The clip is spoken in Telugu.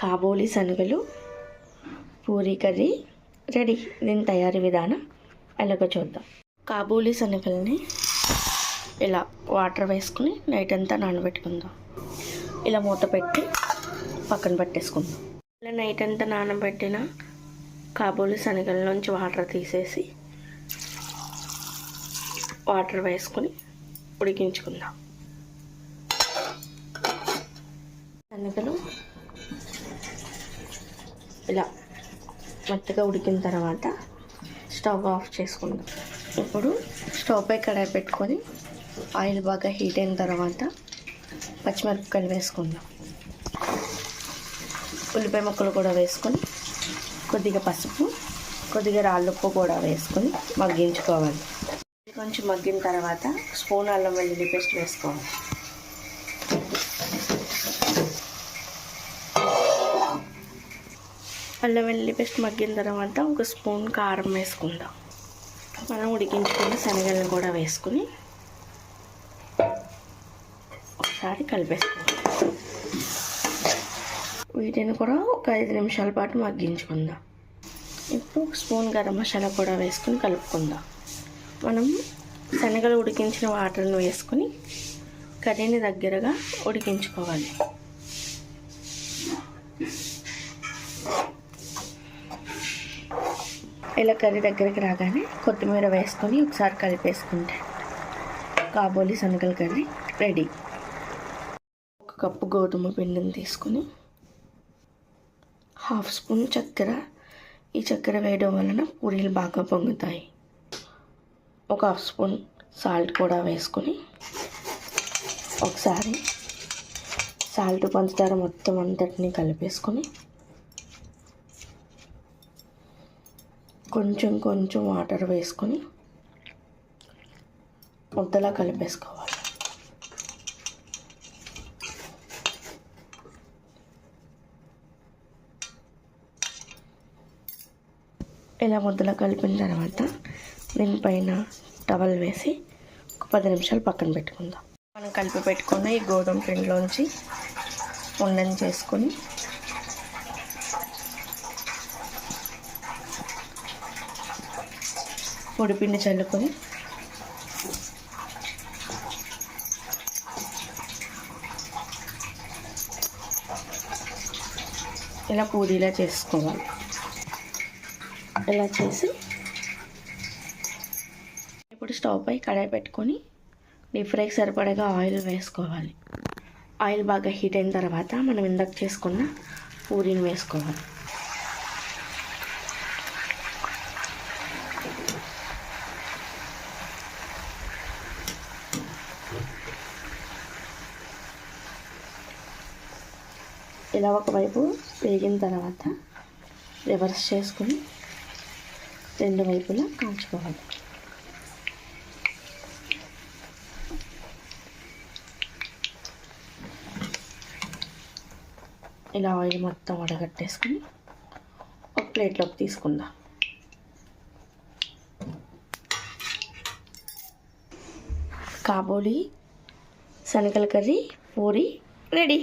కాబోలి శనగలు పూరీ కర్రీ రెడీ. దీని తయారీ విధానం ఎలాగో చూద్దాం. కాబూలి శనగల్ని ఇలా వాటర్ వేసుకుని నైట్ అంతా నానబెట్టుకుందాం. ఇలా మూత పెట్టి పక్కన పెట్టేసుకుందాం. ఇలా నైట్ అంతా నానబెట్టిన కాబూలి శనగల నుంచి వాటర్ తీసేసి వాటర్ వేసుకుని ఉడికించుకుందాం. శనగలు ఇలా మెత్తగా ఉడికిన తర్వాత స్టవ్ ఆఫ్ చేసుకుందాం. ఇప్పుడు స్టవ్ పై కడాయి పెట్టుకొని ఆయిల్ బాగా హీట్ అయిన తర్వాత పచ్చిమిరపకాయలు వేసుకుందాం. ఉల్లిపాయ ముక్కలు కూడా వేసుకొని కొద్దిగా పసుపు కొద్దిగా రాళ్ళుప్పు కూడా వేసుకొని మగ్గించుకోవాలి. కొంచెం మగ్గిన తర్వాత స్పూన్ అల్లం వెల్లుల్లి పేస్ట్ వేసుకోవాలి. అల్లం వెల్లుల్లి పేస్ట్ మగ్గిన తర్వాత ఒక స్పూన్ కారం వేసుకుందాం. మనం ఉడికించుకున్న శనగలను కూడా వేసుకుని ఒకసారి కలిపేసుకుందాం వీటిని కూడా ఒక ఐదు నిమిషాల పాటు మగ్గించుకుందాం. ఇప్పుడు ఒక స్పూన్ గరం మసాలా కూడా వేసుకుని కలుపుకుందాం. మనం శనగలు ఉడికించిన వాటర్ను వేసుకుని కర్రీని దగ్గరగా ఉడికించుకోవాలి. ఇలా కర్రీ దగ్గరికి రాగానే కొత్తిమీర వేసుకొని ఒకసారి కలిపేసుకుంటే కాబోలి శనగల కర్రీ రెడీ. ఒక కప్పు గోధుమ పిండిని తీసుకొని హాఫ్ స్పూన్ చక్కెర. ఈ చక్కెర వేయడం వలన పూరీలు బాగా పొంగుతాయి. ఒక హాఫ్ స్పూన్ సాల్ట్ కూడా వేసుకొని ఒకసారి సాల్ట్ పంచదార మొత్తం అంతటిని కలిపేసుకొని కొంచెం కొంచెం వాటర్ వేసుకొని ముద్దలా కలిపేసుకోవాలి. ఇలా ముద్దలా కలిపిన తర్వాత దీనిపైన టవల్ వేసి ఒక పది నిమిషాలు పక్కన పెట్టుకుందాం. మనం కలిపి పెట్టుకున్న ఈ గోధుమ పిండిలోంచి ఉండని చేసుకొని పొడిపిండి చల్లుకొని ఇలా పూరీలా చేసుకోవాలి. ఇలా చేసి ఇప్పుడు స్టవ్ పై కడాయి పెట్టుకొని డీప్ ఫ్రైకి సరిపడగా ఆయిల్ వేసుకోవాలి. ఆయిల్ బాగా హీట్ అయిన తర్వాత మనం ఇందాక చేసుకున్న పూరీని వేసుకోవాలి. ఇలా ఒకవైపు వేగిన తర్వాత రివర్స్ చేసుకుని రెండు వైపులా కాల్చుకోవాలి. ఇలా ఆయిల్ మొత్తం వడగట్టేసుకుని ఒక ప్లేట్లోకి తీసుకుందాం. కాబోలి శనగల కర్రీ పూరి రెడీ.